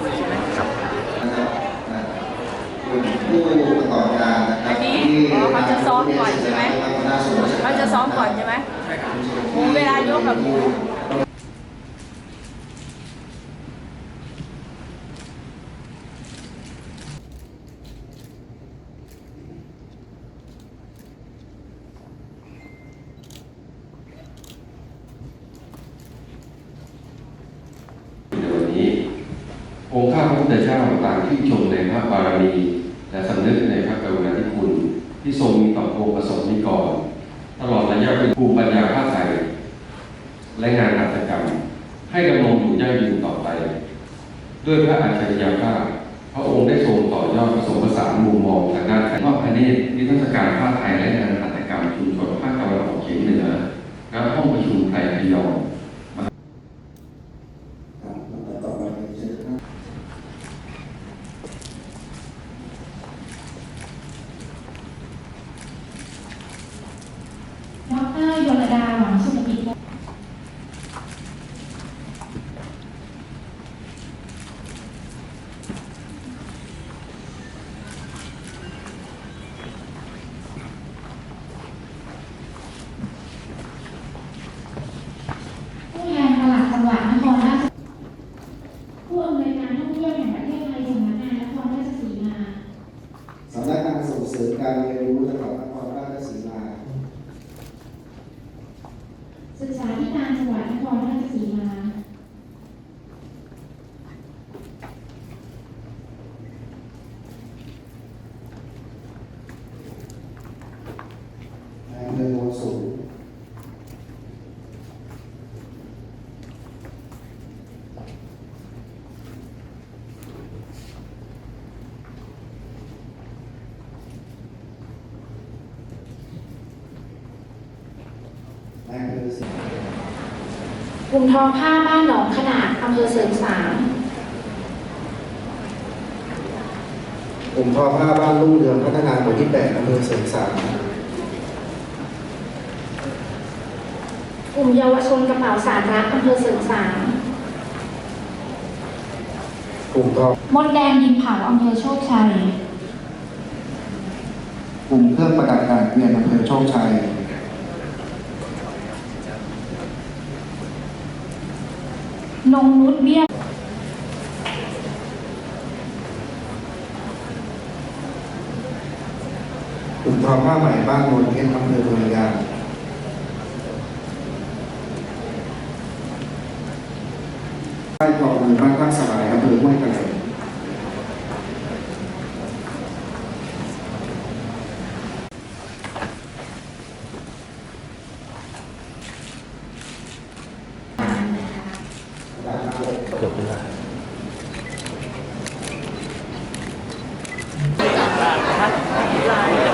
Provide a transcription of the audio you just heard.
เลยใช่ไหมครับผู้ประกอบการนะครับอันนี้อ๋อเขาจะซ้อมก่อนใช่ไหมเขาจะซ้อมก่อนใช่ไหมโอ้เวลายกกับครู ในวันนี้องค์ข้าพระพุทธเจ้าต่างที่ชมในพระบารมีและสำนึกในพระกรุณาธิคุณ ที่ทรงมีต่อโภประสบนิกรตลอดระยะเวลาภูมิปัญญาภาคไทยและงานหัตถกรรม ให้ดำรงอยู่ยั่งยืนต่อไป ด้วยพระอัจฉริยภาพพระองค์ได้ทรงต่อยอดผสมผสานมุมมองทางด้านการมอบพระเนตรนิทรรศการภาคไทยและงานหัตถกรรมชุมชนภาคตะวันออกเฉียงเหนือณห้องประชุมไทยพยอง ต่อไปเชิญครับ ดรยลดาหวังสุขกิจผู้แทนตลาดจังหวัดนครราชผู้อำนวยการท่องเที่ยวแห่งประเทศไทยสำนักงานนครราชสีมา สำนักงานส่งเสริมการเรียนรู้จังหวัดนครราชสีมา ศึกษาธิการจังหวัดนครราชสีมานายอำเภอโนนสูง นายอำเภอสิ กลุ่มทอผ้าบ้านหนองขนาดอำเภอเสริงสางกลุ่มทอผ้าบ้านรุ่งเรืองพัฒนาหมู่ที่แปดอำเภอเสริงสางกลุ่มเยาวชนกระเป๋าสารรักอำเภอเสริงสางกลุ่มทอมดแดงดินเผาอำเภอโชคชัยกลุ่มเครื่องประดับการเวียนอำเภอโชคชัย นงนุชเบี้ยกลุ่มทอผ้าใหม่บ้านโนนเพชรอำเภอเมืองยางบ้านทอมือบ้านท่าสบายอำเภอห้วยกระไหล เกิดขึ้นได้คัดลาย